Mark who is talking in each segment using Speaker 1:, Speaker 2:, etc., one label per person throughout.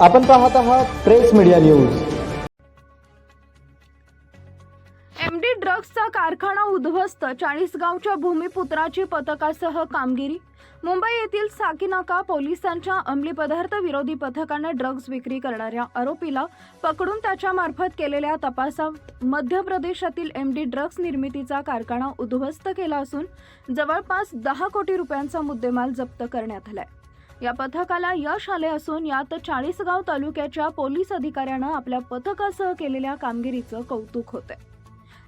Speaker 1: आपण पाहत आहात प्रेस मीडिया न्यूज.
Speaker 2: ड्रग्सचा कारखाना उद्ध्वस्त चाळीसगावच्या भूमिपुत्राची पथकासह कामगिरी. मुंबई येथील साकीनाका पोलिसांच्या अंमली पदार्थ विरोधी पथकाने ड्रग्ज विक्री करणाऱ्या आरोपीला पकडून त्याच्या मार्फत केलेल्या तपासात मध्य प्रदेशातील एम डी ड्रग्ज निर्मितीचा कारखाना उद्ध्वस्त केला असून जवळपास दहा कोटी रुपयांचा मुद्देमाल जप्त करण्यात आलाय. या पथकाला यश आले असून यात चाळीसगाव तालुक्याच्या पोलीस अधिकाऱ्यानं आपल्या पथकासह केलेल्या कामगिरीचं कौतुक होतं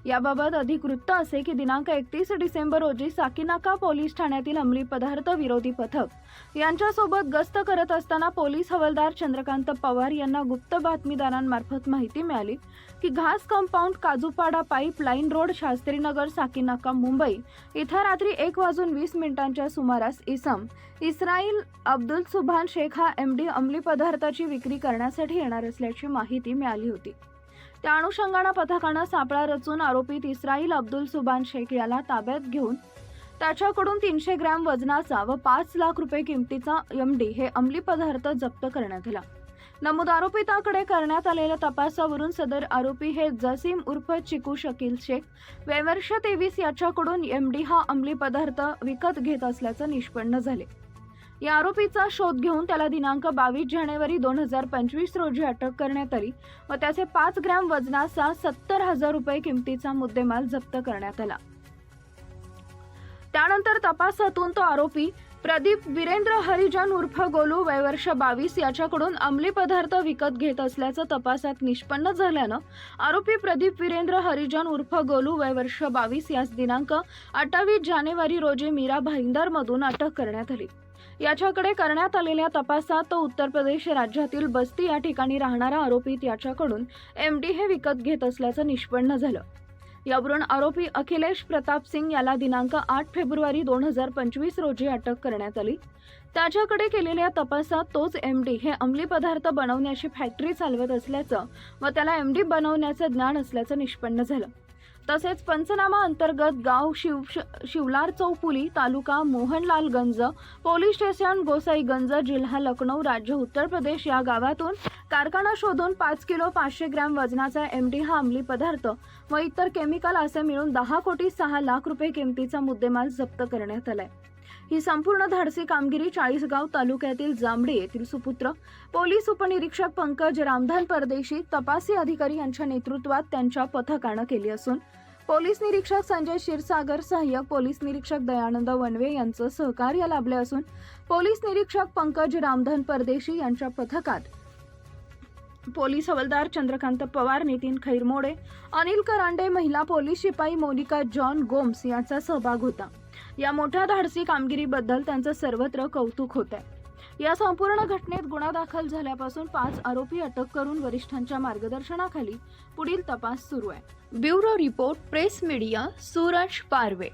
Speaker 2: याबाबत अधिक वृत्त असे की दिनांक एकतीस डिसेंबर रोजी साकीनाका पोलीस ठाण्यातील अंमली पदार्थ विरोधी पथक यांच्यासोबत गस्त करत असताना पोलीस हवालदार चंद्रकांत पवार यांना गुप्त बातमीदारांमार्फत माहिती मिळाली की घास compound Kajupada pipe line road Shastrinagar Sakinaka Mumbai इथं रात्री एक वाजून वीस मिनिटांच्या सुमारास इसम इस्राईल अब्दुल सुभान शेख हा एम डी अंमली पदार्थाची विक्री करण्यासाठी येणार असल्याची माहिती मिळाली होती. त्या अनुषंगानं पथकानं सापळा रचून आरोपी इस्राईल अब्दुल सुबान शेख याला ताब्यात घेऊन त्याच्याकडून तीनशे ग्रॅम वजनाचा व पाच लाख रुपये किमतीचा एमडी हे अंमली पदार्थ जप्त करण्यात आला. नमूद आरोपिताकडे करण्यात आलेल्या तपासावरून सदर आरोपी हे जसीम उर्फ चिकू शकील शेख वैवर्ष तेवीस याच्याकडून एमडी हा अंमली पदार्थ विकत घेत असल्याचं निष्पन्न झाले. या आरोपीचा शोध घेऊन त्याला दिनांक बावीस जानेवारी दोन हजार पंचवीस रोजी अटक करण्यात आली. व त्याचे पाच ग्रॅम वजनाचा सत्तर हजार रुपये किमतीचा मुद्देमाल जप्त करण्यात आला. त्यानंतर तपासातून तो आरोपी प्रदीप वीरेंद्र हरिजन उर्फ गोलू वयवर्ष बावीस याच्याकडून अंमली पदार्थ विकत घेत असल्याचं तपासात निष्पन्न झाल्यानं आरोपी प्रदीप वीरेंद्र हरिजन उर्फ गोलू वयवर्ष बावीस यास दिनांक अठ्ठावीस जानेवारी रोजी मीरा भाईंदरमधून अटक करण्यात आली. याच्याकडे करण्यात आलेल्या तपासात तो उत्तर प्रदेश राज्यातील बस्ती या ठिकाणी राहणारा आरोपी याच्याकडून एम डी हे विकत घेत असल्याचं निष्पन्न झालं. यावरून आरोपी अखिलेश प्रताप सिंग याला दिनांक आठ फेब्रुवारी दोन हजार पंचवीस रोजी अटक करण्यात आली. त्याच्याकडे केलेल्या तपासात तोच एम डी हे अंमली पदार्थ बनवण्याची फॅक्टरी चालवत असल्याचं व त्याला एम डी बनवण्याचं ज्ञान असल्याचं निष्पन्न झालं. तसेच पंचनामा अंतर्गत गाव शिव शिवलार चौपुली तालुका मोहनलालगंज पोलीस स्टेशन गोसाईगंज जिल्हा लखनौ राज्य उत्तर प्रदेश या गावातून कारखाना शोधून पाच किलो पाचशे ग्रॅम वजनाचा एम डी हा अंमली पदार्थ व इतर केमिकल असे मिळून दहा कोटी सहा लाख रुपये किमतीचा मुद्देमाल जप्त करण्यात आलाय. ही संपूर्ण धाडसी कामगिरी चाळीसगाव तालुक्यातील जांभडे येथील सुपुत्र पोलीस उपनिरीक्षक पंकज रामधान परदेशी तपासी अधिकारी यांच्या नेतृत्वात त्यांच्या पथकानं केली असून पोलीस निरीक्षक संजय क्षीरसागर सहाय्यक पोलीस निरीक्षक दयानंद वनवे यांचं सहकार्य लाभले असून पोलीस निरीक्षक पंकज रामधन परदेशी यांच्या पथकात. पोलीस हवालदार चंद्रकांत पवार नितीन खैरमोडे अनिल करांडे महिला पोलीस शिपाई मोनिका जॉन गोम्स यांचा सहभाग होता. या मोठ्या धाडसी कामगिरीबद्दल त्यांचं सर्वत्र कौतुक होतं आहे या संपूर्ण घटनेत गुन्हा दाखल झाल्यापासून पाच आरोपी अटक करून वरिष्ठांच्या मार्गदर्शनाखाली पुढील तपास सुरू आहे. Bureau report press media Suraj Parwe.